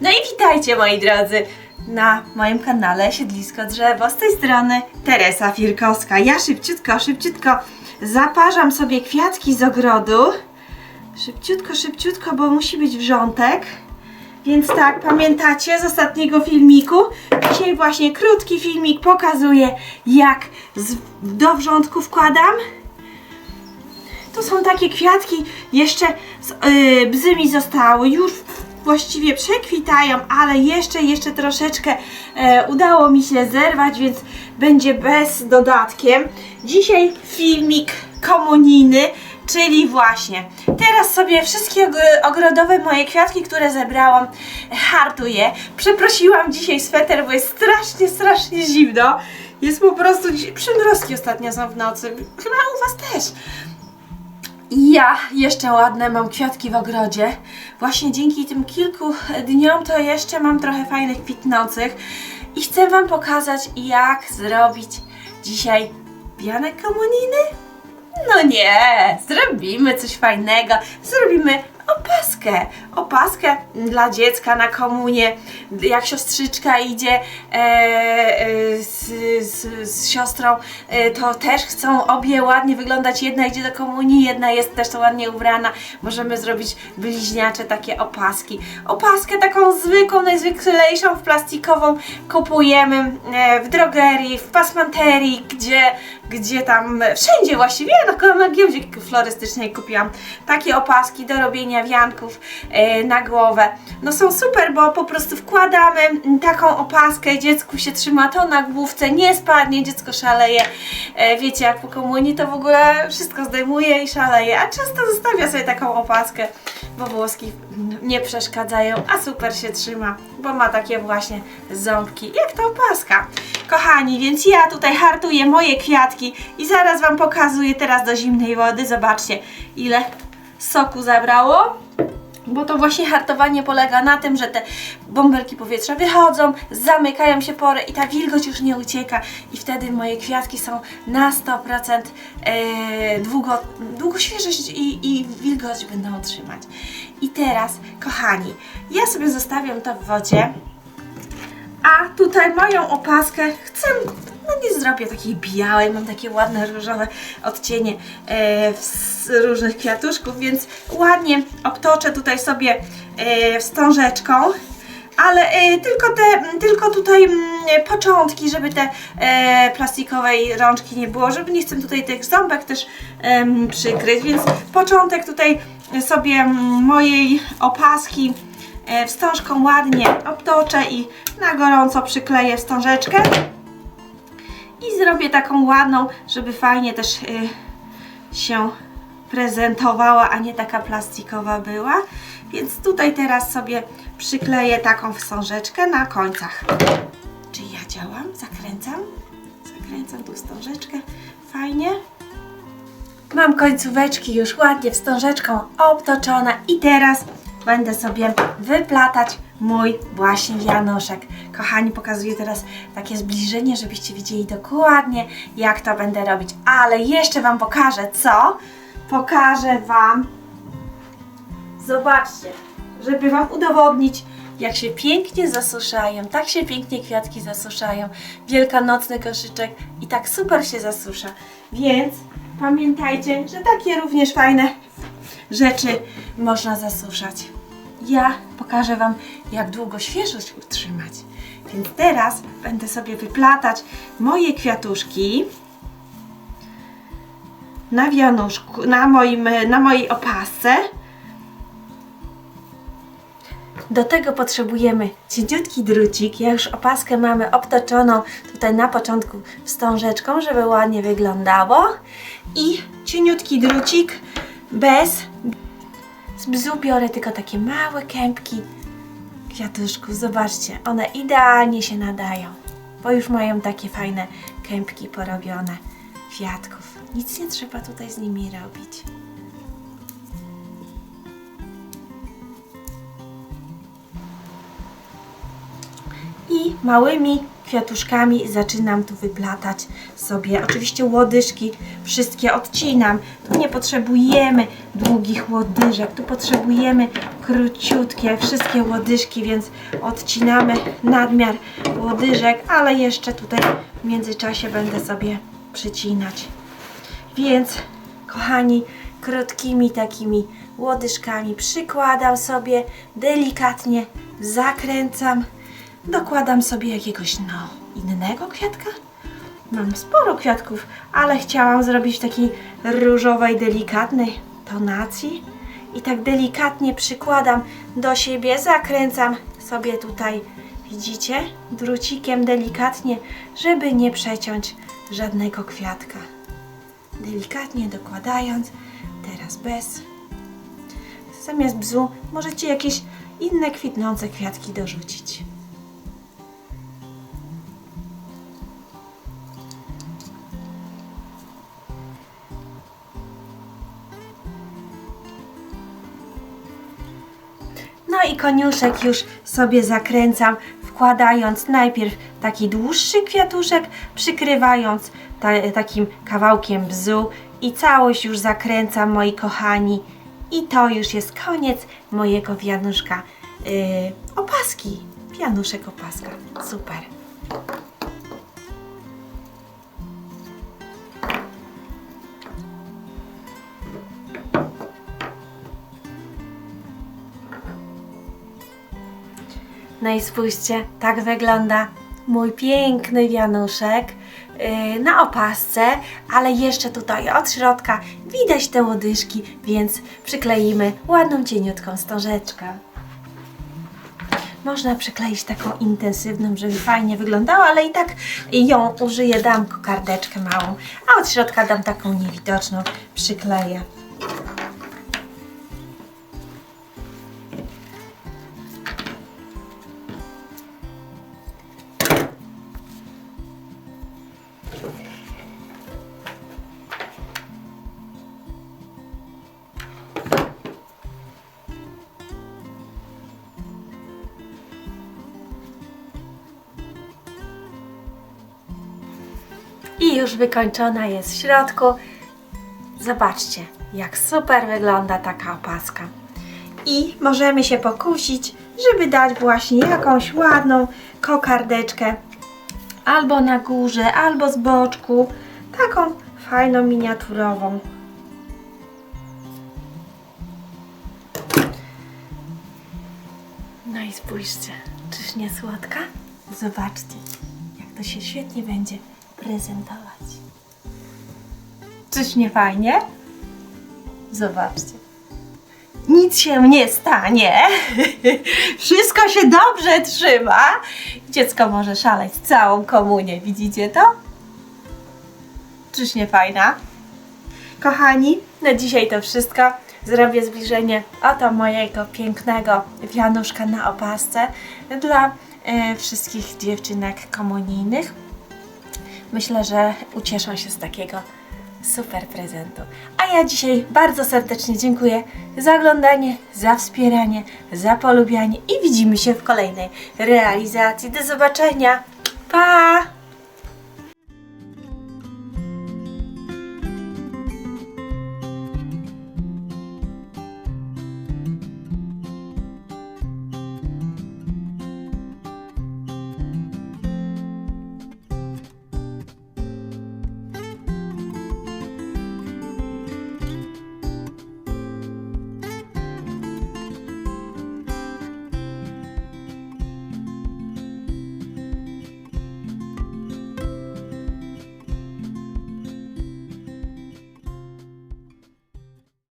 No i witajcie moi drodzy na moim kanale Siedlisko Drzewo. Z tej strony Teresa Firkowska. Ja szybciutko, szybciutko zaparzam sobie kwiatki z ogrodu. Szybciutko, szybciutko, bo musi być wrzątek. Więc tak, pamiętacie z ostatniego filmiku? Dzisiaj właśnie krótki filmik pokazuje jak do wrzątku wkładam. To są takie kwiatki, jeszcze z, yy, zostały, już właściwie przekwitają, ale jeszcze, jeszcze troszeczkę e, udało mi się zerwać, więc będzie bez dodatkiem. Dzisiaj filmik komunijny, czyli właśnie teraz sobie wszystkie og- ogrodowe moje kwiatki, które zebrałam, hartuję. Przeprosiłam dzisiaj sweter, bo jest strasznie, strasznie zimno. Jest po prostu przymrozki ostatnio są w nocy, chyba u Was też. Ja jeszcze ładne mam kwiatki w ogrodzie. Właśnie dzięki tym kilku dniom to jeszcze mam trochę fajnych kwitnących. I chcę Wam pokazać, jak zrobić dzisiaj wianek komunijny. No nie, zrobimy coś fajnego. Zrobimy opaskę. Opaskę dla dziecka na komunie. Jak siostrzyczka idzie e, e, z, z, z siostrą, e, to też chcą obie ładnie wyglądać. Jedna idzie do komunii, jedna jest też ładnie ubrana. Możemy zrobić bliźniacze takie opaski. Opaskę taką zwykłą, najzwyklejszą, w plastikową kupujemy e, w drogerii, w pasmanterii, gdzie, gdzie tam, wszędzie właściwie, na, giełdzie florystycznej kupiłam takie opaski do robienia wianków e, na głowę. No są super, bo po prostu wkładamy taką opaskę, dziecku się trzyma to na główce, nie spadnie, dziecko szaleje. E, wiecie, jak po komunii to w ogóle wszystko zdejmuje i szaleje, a często zostawia sobie taką opaskę, bo włoski nie przeszkadzają, a super się trzyma, bo ma takie właśnie ząbki, jak ta opaska. Kochani, więc ja tutaj hartuję moje kwiatki i zaraz Wam pokazuję teraz do zimnej wody. Zobaczcie, ile soku zabrało. Bo to właśnie hartowanie polega na tym, że te bąbelki powietrza wychodzą, zamykają się pory i ta wilgoć już nie ucieka i wtedy moje kwiatki są na 100% e, długo, długo świeżość i, i wilgoć będą trzymać. I teraz, kochani, ja sobie zostawiam to w wodzie, a tutaj moją opaskę chcę, nie zrobię takiej białej, mam takie ładne różowe odcienie e, z różnych kwiatuszków, więc ładnie obtoczę tutaj sobie e, wstążeczką. Ale e, tylko te, tylko tutaj mm, początki, żeby te e, plastikowej rączki nie było, żeby nie chcę tutaj tych ząbek też em, przykryć, więc początek tutaj sobie mm, mojej opaski e, wstążką ładnie obtoczę i na gorąco przykleję wstążeczkę i zrobię taką ładną, żeby fajnie też y, się prezentowała, a nie taka plastikowa była. Więc tutaj teraz sobie przykleję taką wstążeczkę na końcach. Czy ja działam? Zakręcam? Zakręcam tu wstążeczkę. Fajnie. Mam końcóweczki już ładnie wstążeczką obtoczone i teraz będę sobie wyplatać mój właśnie wianuszek. Kochani, pokazuję teraz takie zbliżenie, żebyście widzieli dokładnie jak to będę robić. Ale jeszcze Wam pokażę co? Pokażę Wam Zobaczcie, żeby Wam udowodnić, jak się pięknie zasuszają, tak się pięknie kwiatki zasuszają. Wielkanocny koszyczek i tak super się zasusza. Więc pamiętajcie, że takie również fajne rzeczy można zasuszać. Ja pokażę Wam, jak długo świeżość utrzymać. Więc teraz będę sobie wyplatać moje kwiatuszki na wianuszku, na, moim, na mojej opasce. Do tego potrzebujemy cieniutki drucik. Ja już opaskę mamy obtoczoną tutaj na początku wstążeczką, żeby ładnie wyglądało. I cieniutki drucik bez z bzu biorę tylko takie małe kępki kwiatuszków. Zobaczcie, one idealnie się nadają, bo już mają takie fajne kępki porobione kwiatków. Nic nie trzeba tutaj z nimi robić. Małymi kwiatuszkami zaczynam tu wyplatać sobie. Oczywiście łodyżki wszystkie odcinam. Tu nie potrzebujemy długich łodyżek, tu potrzebujemy króciutkie, wszystkie łodyżki, więc odcinamy nadmiar łodyżek, ale jeszcze tutaj w międzyczasie będę sobie przycinać. Więc, kochani, krótkimi takimi łodyżkami przykładam sobie, delikatnie zakręcam, dokładam sobie jakiegoś, no, innego kwiatka. Mam sporo kwiatków, ale chciałam zrobić w takiej różowej, delikatnej tonacji. I tak delikatnie przykładam do siebie, zakręcam sobie tutaj, widzicie, drucikiem delikatnie, żeby nie przeciąć żadnego kwiatka. Delikatnie dokładając, teraz bez. Zamiast bzu możecie jakieś inne kwitnące kwiatki dorzucić. I koniuszek już sobie zakręcam, wkładając najpierw taki dłuższy kwiatuszek, przykrywając ta, takim kawałkiem bzu i całość już zakręcam, moi kochani. I to już jest koniec mojego wianuszka yy, opaski. Wianuszek opaska. Super. No i spójrzcie, tak wygląda mój piękny wianuszek yy, na opasce, ale jeszcze tutaj od środka widać te łodyżki, więc przykleimy ładną, cieniutką wstążeczkę. Można przykleić taką intensywną, żeby fajnie wyglądała, ale i tak ją użyję, dam kokardeczkę małą, a od środka dam taką niewidoczną, przykleję. I już wykończona jest w środku. Zobaczcie, jak super wygląda taka opaska. I możemy się pokusić, żeby dać właśnie jakąś ładną kokardeczkę albo na górze, albo z boczku. Taką fajną, miniaturową. No i spójrzcie, czyż nie słodka? Zobaczcie, jak to się świetnie będzie prezentować. Czyż nie fajnie? Zobaczcie. Nic się nie stanie. Wszystko się dobrze trzyma. Dziecko może szaleć całą komunię. Widzicie to? Czyż nie fajna? Kochani, na dzisiaj to wszystko. Zrobię zbliżenie oto mojego pięknego wianuszka na opasce dla e, wszystkich dziewczynek komunijnych. Myślę, że ucieszą się z takiego super prezentu. A ja dzisiaj bardzo serdecznie dziękuję za oglądanie, za wspieranie, za polubianie i widzimy się w kolejnej realizacji. Do zobaczenia. Pa!